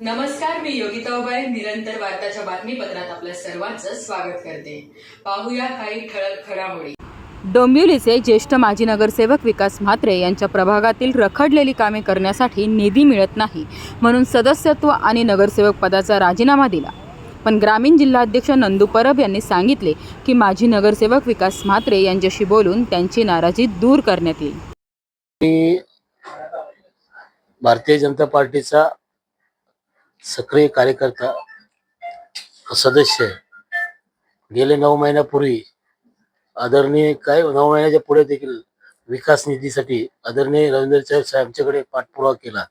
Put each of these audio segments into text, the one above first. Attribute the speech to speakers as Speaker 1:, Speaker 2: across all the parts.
Speaker 1: नमस्कार मी योगिता उबाळे निरंतर वार्ताच्या बातमीपत्रात आपल्या सर्वांचं स्वागत करते. पाहूया काही ठळक घडामोडी.
Speaker 2: डोंबिवलीचे ज्येष्ठ माजी नगरसेवक विकास म्हात्रे यांच्या प्रभागातील रखडलेली कामे करण्यासाठी निधी मिळत नाही म्हणून सदस्यत्व आणि नगरसेवक पदाचा राजीनामा दिला. पण ग्रामीण जिल्हाध्यक्ष नंदू परब यांनी सांगितले की माजी नगरसेवक विकास म्हात्रे यांच्याशी बोलून त्यांची नाराजी दूर करण्यात येईल.
Speaker 3: भारतीय जनता पार्टीचा सक्रिय कार्यकर्ता सदस्य आहे गेले नऊ महिन्यापूर्वी आदरणीय काय नऊ महिन्याच्या पुढे देखील विकास निधीसाठी आदरणीय रवींद्र साहेब साहेबांच्याकडे पाठपुरावा केला.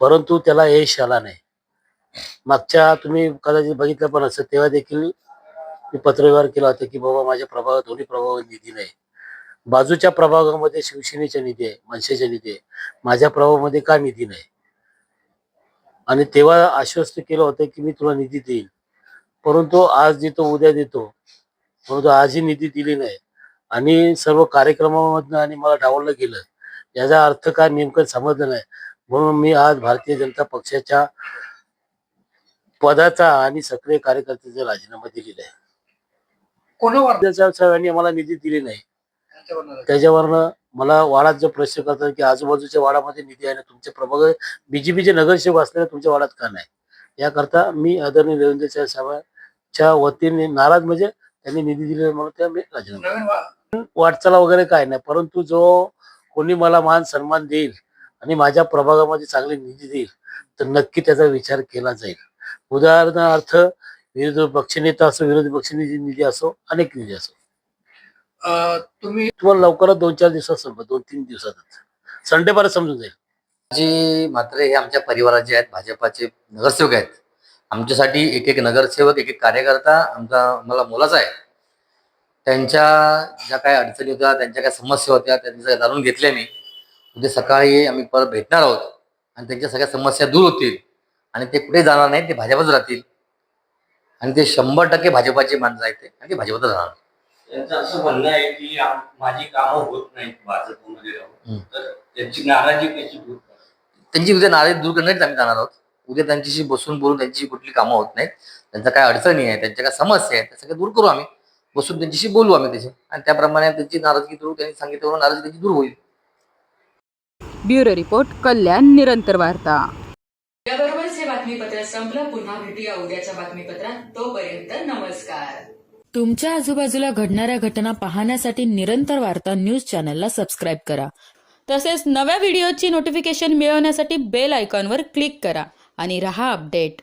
Speaker 3: परंतु त्याला यश आला नाही. मागच्या तुम्ही कदाचित बघितलं पण असं तेव्हा देखील मी पत्रव्यवहार केला होता की बाबा माझ्या प्रभागात दोन्ही प्रभागात निधी नाही. बाजूच्या प्रभागामध्ये शिवसेनेचा निधी आहे मनसेचा निधी आहे. माझ्या प्रभागामध्ये का निधी नाही? आणि तेव्हा आश्वस्त केलं होतं की मी तुला निधी देईन परंतु आज देतो उद्या देतो. परंतु आजही निधी दिली नाही. आणि सर्व कार्यक्रमामधनं आणि मला डावललं गेलं. याचा अर्थ काय नेमकं समजलं नाही. म्हणून मी आज भारतीय जनता पक्षाच्या पदाचा आणि सक्रिय कार्यकर्त्याचा राजीनामा दिलेला आहे.
Speaker 4: कोणावर?
Speaker 3: साहेबांनी मला निधी दिली नाही. त्याच्यावरनं मला वाडात जो प्रश्न करतात की आजूबाजूच्या वाडामध्ये निधी आहे ना तुमच्या प्रभाग बीजेपीचे नगरसेवक असलेल्या तुमच्या वाडात का नाही? याकरता मी आदरणीय रवींद्र साहेब साहेबांच्या वतीने नाराज म्हणजे त्यांनी निधी दिलेला म्हणून त्या मी राजीनामा वाटचाला वगैरे काय नाही परंतु जो कोणी मला मान सन्मान देईल आणि माझ्या प्रभागामध्ये चांगले निधी देईल तर नक्की त्याचा विचार केला जाईल. उदाहरणार्थ विरोधी पक्षनेता असो विरोधी पक्षनेते निधी असो अनेक निधी असो.
Speaker 4: तुम्ही
Speaker 3: तुम्हाला लवकरच दोन चार दिवसात संपत दोन तीन दिवसातच. संडे पर्यंत समजून जाईल.
Speaker 5: जी मात्र हे आमच्या परिवाराचे आहेत भाजपाचे नगरसेवक आहेत आमच्यासाठी एक एक नगरसेवक एक एक कार्यकर्ता आमचा मला मोलाचा आहे. त्यांच्या ज्या काही अडचणी होत्या त्यांच्या काय समस्या होत्या त्यांच्या सगळ्या जाणून घेतल्या मी. उद्या सकाळी आम्ही परत भेटणार आहोत आणि त्यांच्या सगळ्या समस्या दूर होतील आणि ते कुठे जाणार नाहीत ते भाजपच राहतील. आणि ते शंभर टक्के भाजपाचे माणसं आहेत ते आणि ते भाजपतच राहणार.
Speaker 6: त्यांचं असं म्हणणं आहे की माझी कामं होत नाहीत भाजपमध्ये राहून. तर त्यांची नाराजी कशी दूर?
Speaker 5: त्यांची उद्या नाराजी दूर करण्यासाठी आम्ही जाणार आहोत. उद्या त्यांच्याशी बसून बोलून त्यांची कुठली कामं होत नाहीत. त्यांच्या काय अडचणी आहे त्यांच्या काय समस्या आहेत त्या सगळ्या दूर करू आम्ही. बसून त्यांच्याशी बोलू आम्ही त्याचे. आणि त्याप्रमाणे त्यांची नाराजगी दूर त्यांनी सांगितल्यावर नाराजगी त्यांची दूर होईल.
Speaker 2: ब्युरो रिपोर्ट कल्याण निरंतर वार्ता.
Speaker 1: याबरोबरच हे बातमीपत्र संपलं. पुन्हा भेटूया उद्याच्या बातमीपत्रात. तोपर्यंत नमस्कार.
Speaker 2: तुमच्या आजूबाजूला घडणाऱ्या घटना पाहण्यासाठी निरंतर वार्ता न्यूज चॅनलला सबस्क्राईब करा. तसेच नव्या व्हिडिओची नोटिफिकेशन मिळवण्यासाठी बेल आयकॉनवर क्लिक करा आणि रहा अपडेट